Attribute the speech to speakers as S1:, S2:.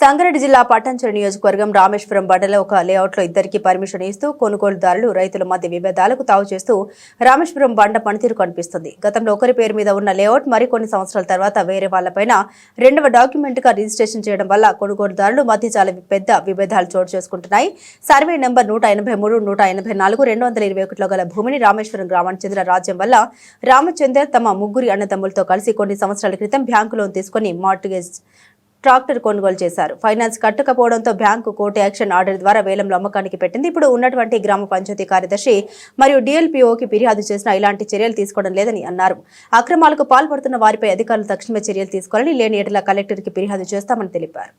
S1: సంగారెడ్డి జిల్లా పట్టంచెరు నియోజకవర్గం రామేశ్వరం బండలో ఒక లేఅవుట్లో ఇద్దరికి పర్మిషన్ ఇస్తూ కొనుగోలుదారులు రైతుల మధ్య విభేదాలకు తావు చేస్తూ రామేశ్వరం బండ పనితీరు కనిపిస్తుంది. గతంలో ఒకరి పేరు మీద ఉన్న లేఅవుట్ మరికొన్ని సంవత్సరాల తర్వాత వేరే వాళ్ళపైన రెండవ డాక్యుమెంట్గా రిజిస్ట్రేషన్ చేయడం వల్ల కొనుగోలుదారులు మధ్య చాలా పెద్ద విభేదాలు చోటు చేసుకుంటున్నాయి. సర్వే నెంబర్ నూట ఎనభై మూడు నూట ఎనభై నాలుగు రెండు వందల ఇరవై ఒకటిలో గల భూమిని రామేశ్వరం గ్రామానికి చెందిన రాజ్యం వల్ల రామచందర్ తమ ముగ్గురి అన్నదమ్ములతో కలిసి కొన్ని సంవత్సరాల క్రితం బ్యాంకు లోన్ తీసుకుని మార్టిగేజ్ ట్రాక్టర్ కొనుగోలు చేశారు. ఫైనాన్స్ కట్టకపోవడంతో బ్యాంకు కోర్టు యాక్షన్ ఆర్డర్ ద్వారా వేలంలో అమ్మకానికి పెట్టింది. ఇప్పుడు ఉన్నటువంటి గ్రామ పంచాయతీ కార్యదర్శి మరియు డిఎల్పిఓకి ఫిర్యాదు చేసినా ఇలాంటి చర్యలు తీసుకోవడం లేదని అన్నారు. అక్రమాలకు పాల్పడుతున్న వారిపై అధికారులు తక్షణమే చర్యలు తీసుకోవాలని లేని ఎడల కలెక్టర్కి ఫిర్యాదు చేస్తామని తెలిపారు.